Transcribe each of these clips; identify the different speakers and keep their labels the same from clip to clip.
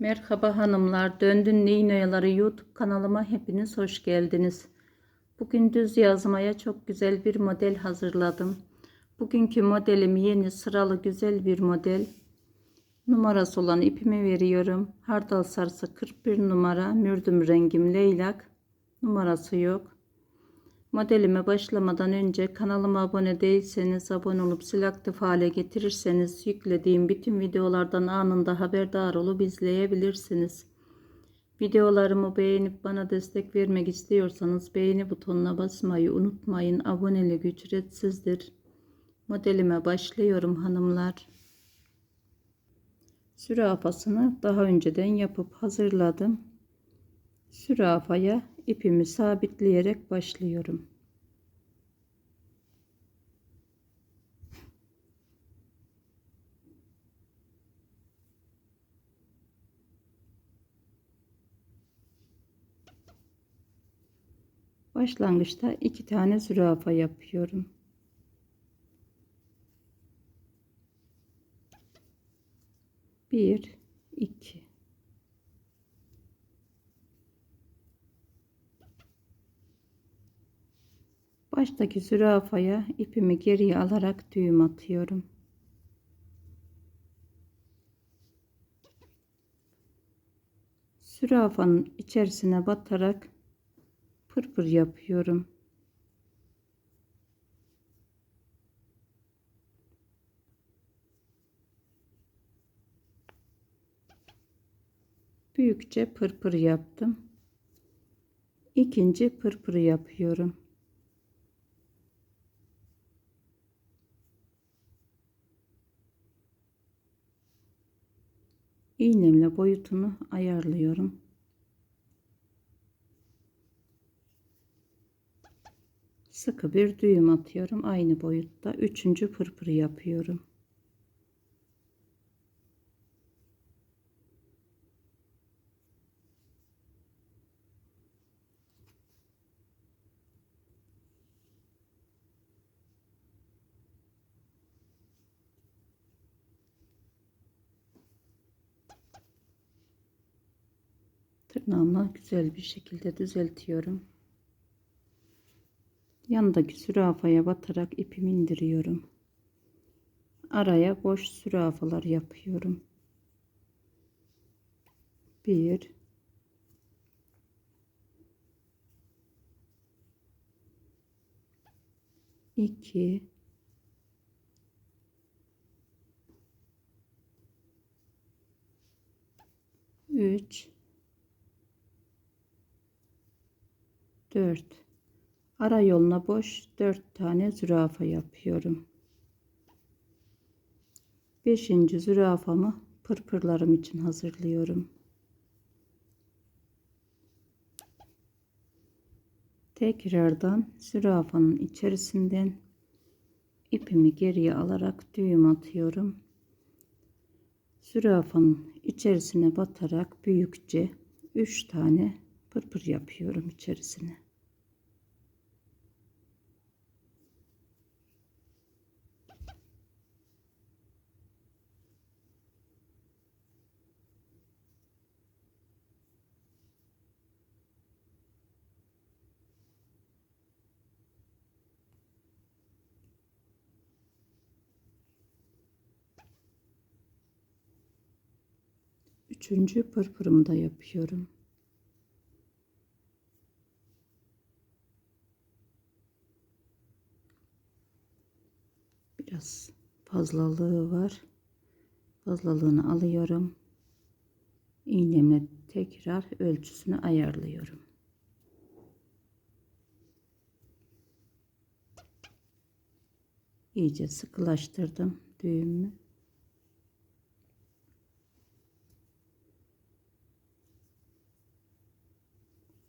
Speaker 1: Merhaba hanımlar, Döndün Neyin Oyaları YouTube kanalıma hepiniz hoş geldiniz. Bugün düz yazmaya çok güzel bir model hazırladım. Bugünkü modelim yeni sıralı güzel bir model. Numarası olan ipimi veriyorum. Hardal sarısı 41 numara, mürdüm rengim leylak. Numarası yok. Modelime başlamadan önce kanalıma abone değilseniz abone olup zil aktif hale getirirseniz yüklediğim bütün videolardan anında haberdar olup izleyebilirsiniz. Videolarımı beğenip bana destek vermek istiyorsanız beğeni butonuna basmayı unutmayın. Abonelik ücretsizdir. Modelime başlıyorum hanımlar. Sürafasını daha önceden yapıp hazırladım. Sürafaya ipimi sabitleyerek başlıyorum. Başlangıçta iki tane zürafa yapıyorum. Bir, iki. Baştaki zürafaya ipimi geriye alarak düğüm atıyorum. Zürafanın içerisine batarak pırpır yapıyorum. Büyükçe pırpır yaptım. İkinci pırpır yapıyorum. İğnemle boyutunu ayarlıyorum. Sıkı bir düğüm atıyorum. Aynı boyutta üçüncü pırpırı yapıyorum. Güzel bir şekilde düzeltiyorum. Yanındaki sürafaya batarak ipimi indiriyorum. Araya boş sürafalar yapıyorum. Bir, iki, üç, 4 ara yoluna boş 4 tane zürafa yapıyorum. 5. zürafamı pırpırlarım için hazırlıyorum. Tekrardan zürafanın içerisinden ipimi geriye alarak düğüm atıyorum. Zürafanın içerisine batarak büyükçe 3 tane pırpır yapıyorum içerisine. Üçüncü pırpırımı da yapıyorum. Biraz fazlalığı var. Fazlalığını alıyorum. İğnemle tekrar ölçüsünü ayarlıyorum. İyice sıkılaştırdım düğümü.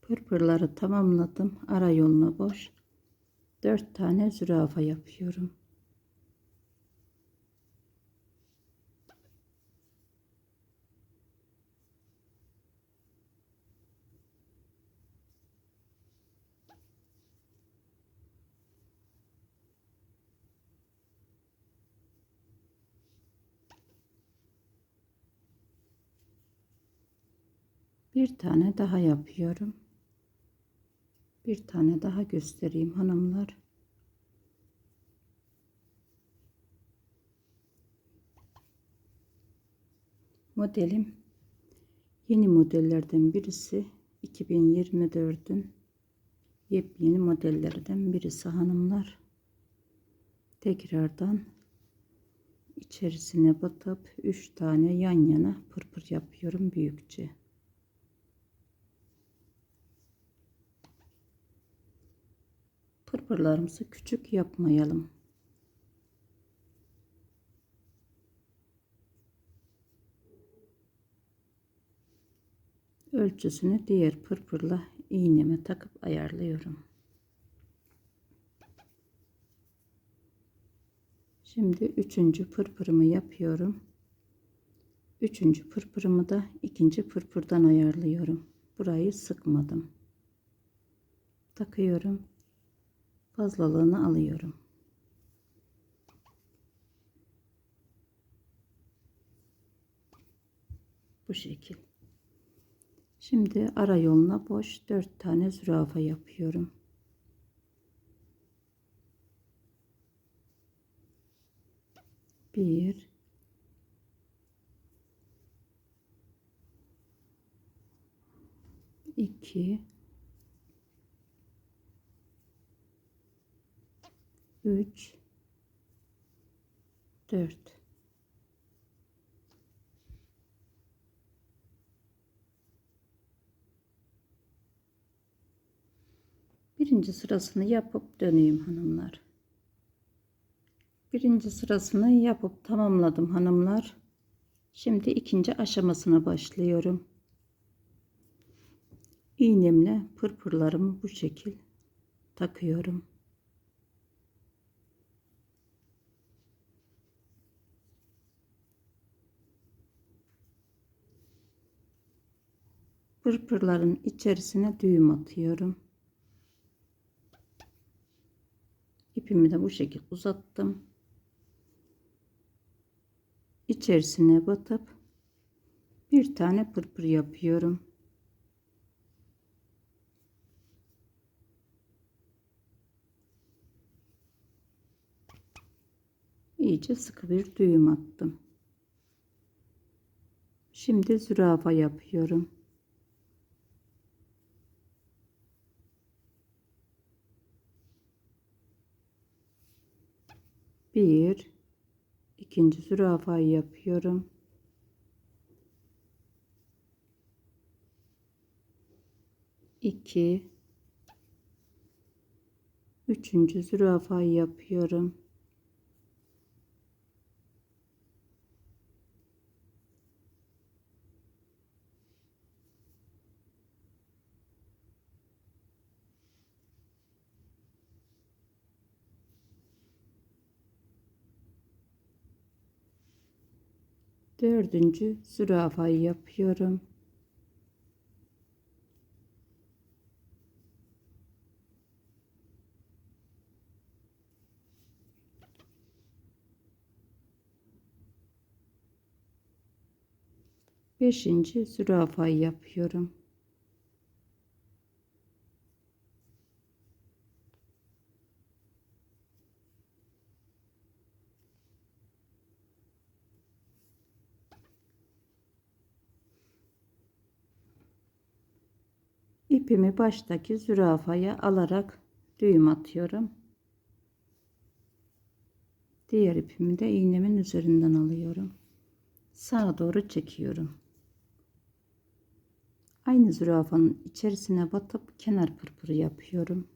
Speaker 1: Pırpırları tamamladım. Ara yoluna boş. 4 tane zürafa yapıyorum. Bir tane daha yapıyorum. Bir tane daha göstereyim hanımlar. Modelim yeni modellerden birisi 2024'ün yepyeni modellerden birisi hanımlar. Tekrardan içerisine batıp 3 tane yan yana pırpır yapıyorum büyükçe. Pırpırlarımızı küçük yapmayalım. Ölçüsünü diğer pırpırla iğneme takıp ayarlıyorum. Şimdi üçüncü pırpırımı yapıyorum. Üçüncü pırpırımı da ikinci pırpırdan ayarlıyorum. Burayı sıkmadım. Takıyorum. Fazlalığını alıyorum. Bu şekil. Şimdi ara yoluna boş 4 tane zürafa yapıyorum. Bir iki üç dört birinci sırasını yapıp döneyim hanımlar. Birinci sırasını yapıp tamamladım hanımlar. Şimdi ikinci aşamasına başlıyorum. İğnemle pırpırlarımı bu şekil takıyorum. Pırpırların içerisine düğüm atıyorum. İpimi de bu şekil uzattım. İçerisine batıp bir tane pırpır yapıyorum. İyice sıkı bir düğüm attım. Şimdi zürafa yapıyorum. Bir, ikinci zürafayı yapıyorum. İki, üçüncü zürafayı yapıyorum. Dördüncü zürafayı yapıyorum. Beşinci zürafayı yapıyorum. İpimi baştaki zürafaya alarak düğüm atıyorum. Diğer ipimi de iğnemin üzerinden alıyorum. Sağa doğru çekiyorum. Aynı zürafanın içerisine batıp kenar pırpırı yapıyorum.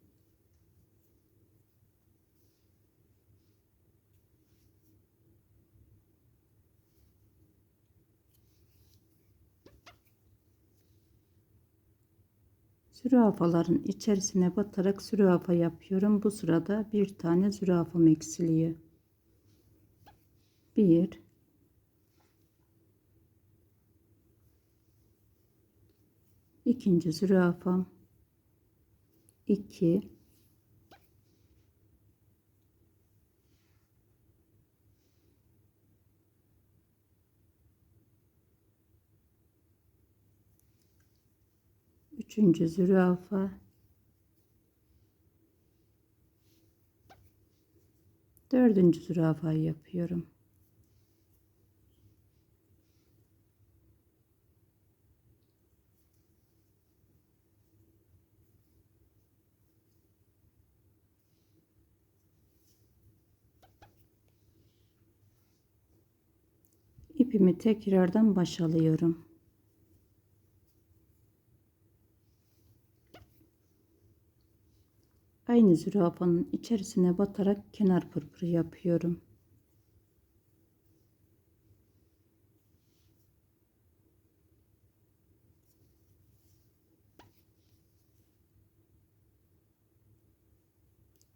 Speaker 1: Zürafaların içerisine batarak zürafa yapıyorum. Bu sırada bir tane zürafam eksiliyor. Bir, ikinci zürafam, iki, Üçüncü zürafa. Dördüncü zürafayı yapıyorum. İpimi tekrardan baş Aynı zürafanın içerisine batarak kenar pırpırı yapıyorum.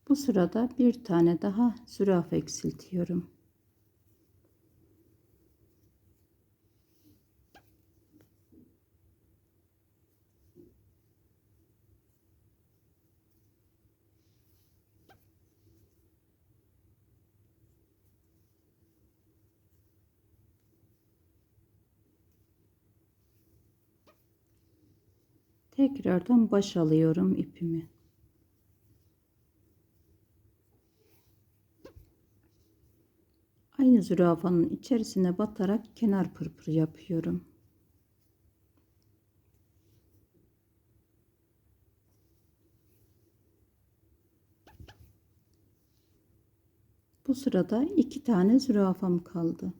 Speaker 1: Bu sırada bir tane daha zürafa eksiltiyorum. Tekrardan baş alıyorum ipimi. Aynı zürafanın içerisine batarak kenar pırpır yapıyorum. Bu sırada iki tane zürafam kaldı.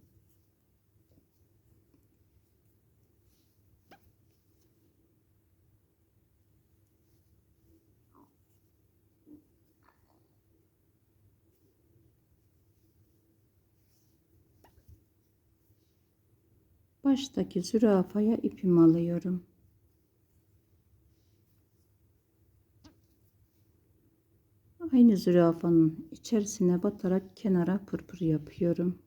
Speaker 1: Baştaki zürafaya ipimi alıyorum. Aynı zürafanın içerisine batarak kenara pırpır yapıyorum.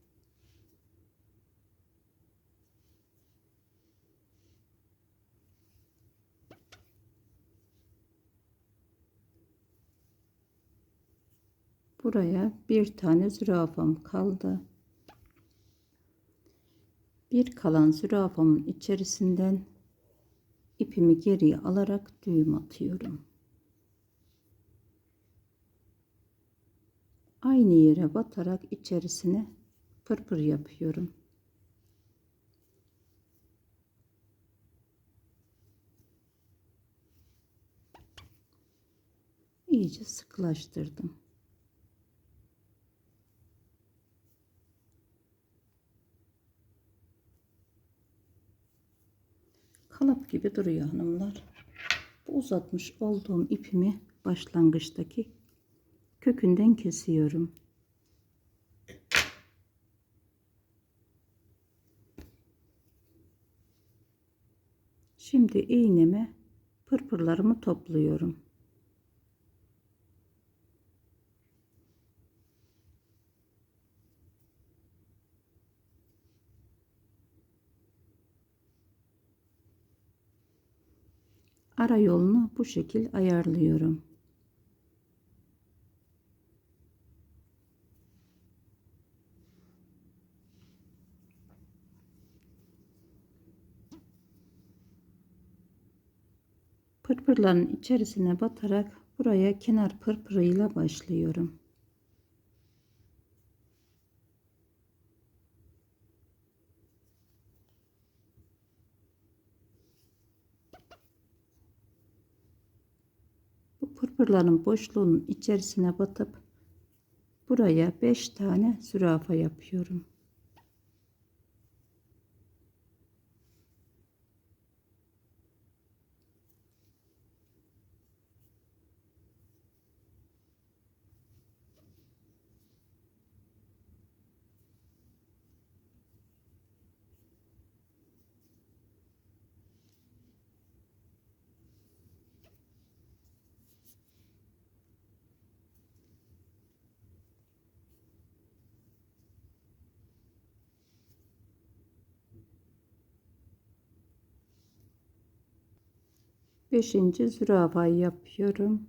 Speaker 1: Buraya bir tane zürafam kaldı. Bir kalan zürafamın içerisinden ipimi geriye alarak düğüm atıyorum. Aynı yere batarak içerisine pırpır yapıyorum. İyice sıklaştırdım. Kalıp gibi duruyor hanımlar. Bu uzatmış olduğum ipimi başlangıçtaki kökünden kesiyorum. Şimdi iğneme pırpırlarımı topluyorum. Ara yolunu bu şekil ayarlıyorum. Pırpırların içerisine batarak buraya kenar pırpırıyla başlıyorum. Pırpırların boşluğunun içerisine batıp buraya 5 tane zürafa yapıyorum. Beşinci zürafayı yapıyorum.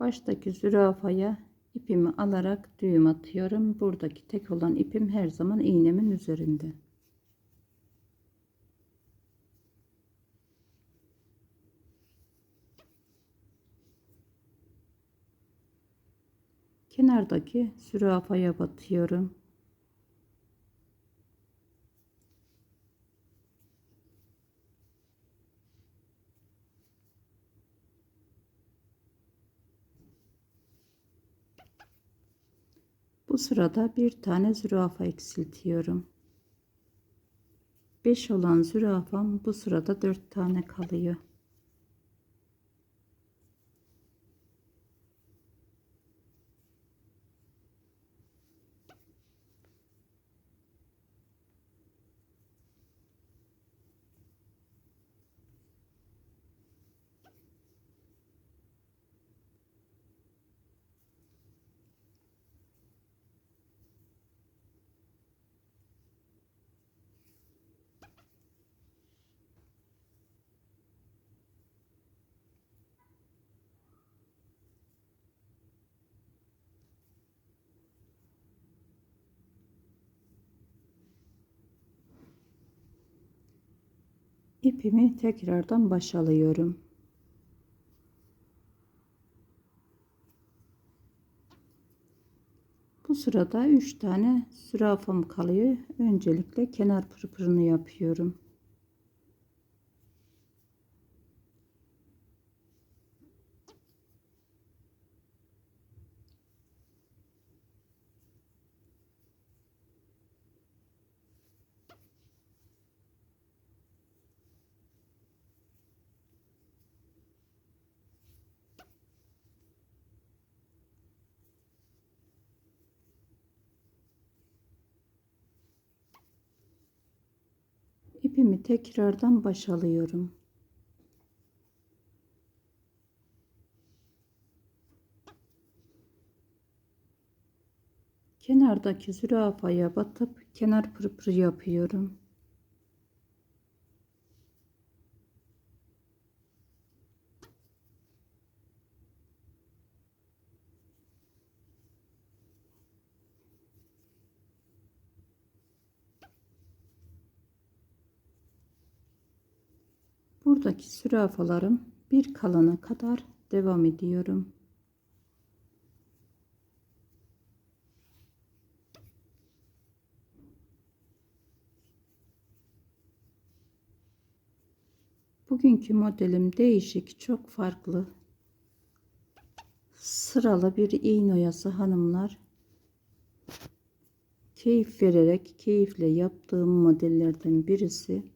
Speaker 1: Baştaki zürafaya ipimi alarak düğüm atıyorum. Buradaki tek olan ipim her zaman iğnemin üzerinde. Kenardaki zürafaya batıyorum. Bu sırada bir tane zürafa eksiltiyorum. 5 olan zürafam bu sırada 4 tane kalıyor. İpimi tekrardan baş alıyorum. Bu sırada 3 tane zürafam kalıyor. Öncelikle kenar pırpırını yapıyorum. İpimi tekrardan baş alıyorum. Kenardaki zürafaya batıp kenar pırpır yapıyorum. Buradaki sürafalarım bir kalana kadar devam ediyorum. Bugünkü modelim değişik, çok farklı. Sıralı bir iğne oyası hanımlar. Keyif vererek, keyifle yaptığım modellerden birisi.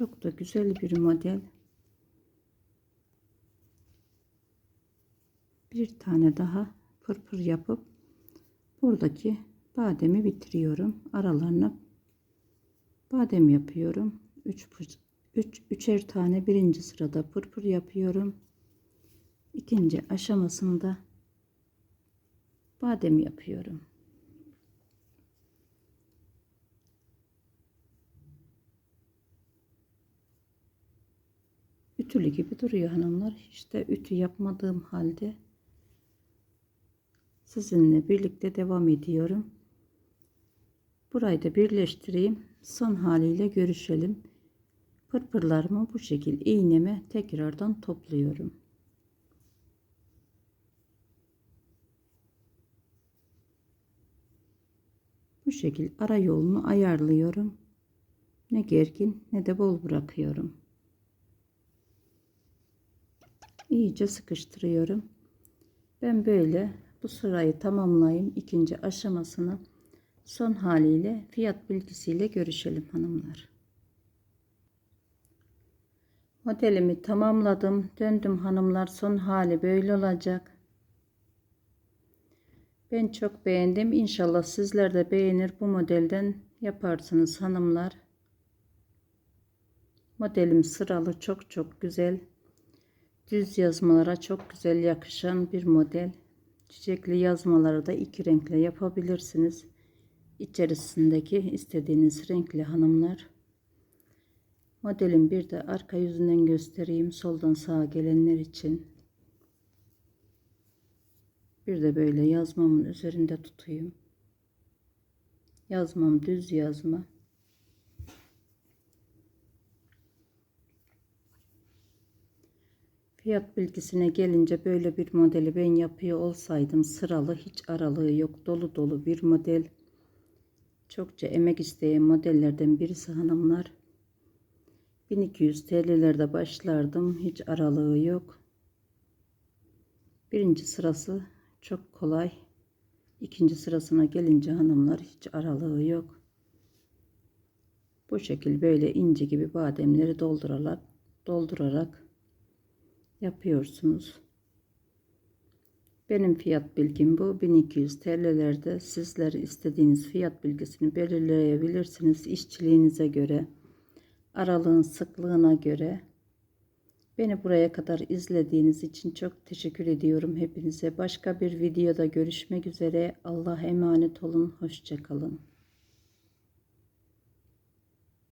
Speaker 1: Çok da güzel bir model. Bir tane daha pırpır yapıp buradaki bademi bitiriyorum. Aralarına badem yapıyorum. 3 üç, üçer tane birinci sırada pırpır yapıyorum. İkinci aşamasında badem yapıyorum. Ütülü gibi duruyor hanımlar. De ütü yapmadığım halde sizinle birlikte devam ediyorum. Burayı da birleştireyim. Son haliyle görüşelim. Pırpırlarımı bu şekil iğneme tekrardan topluyorum. Bu şekil ara yolunu ayarlıyorum. Ne gergin ne de bol bırakıyorum. İyice sıkıştırıyorum. Ben böyle bu sırayı tamamlayayım. ikinci aşamasını son haliyle fiyat bilgisiyle görüşelim hanımlar. Modelimi tamamladım. Döndüm hanımlar. Son hali böyle olacak. Ben çok beğendim. İnşallah sizler de beğenir bu modelden yaparsınız hanımlar. Modelim sıralı çok çok güzel. Düz yazmalara çok güzel yakışan bir model. Çiçekli yazmaları da iki renkle yapabilirsiniz. İçerisindeki istediğiniz renkli hanımlar. Modelin bir de arka yüzünden göstereyim soldan sağa gelenler için. Bir de böyle yazmamın üzerinde tutayım. Yazmam düz yazma. Fiyat bilgisine gelince böyle bir modeli ben yapıyor olsaydım sıralı hiç aralığı yok dolu dolu bir model. Çokça emek isteyen modellerden birisi hanımlar. 1200 TL'lerde başlardım. Hiç aralığı yok. Birinci sırası çok kolay. İkinci sırasına gelince hanımlar hiç aralığı yok. Bu şekil böyle ince gibi bademleri doldurarak doldurarak yapıyorsunuz. Benim fiyat bilgim bu. 1200 TL'lerde sizler istediğiniz fiyat bilgisini belirleyebilirsiniz işçiliğinize göre aralığın sıklığına göre. Beni buraya kadar izlediğiniz için çok teşekkür ediyorum hepinize. Başka bir videoda görüşmek üzere. Allah'a emanet olun. Hoşçakalın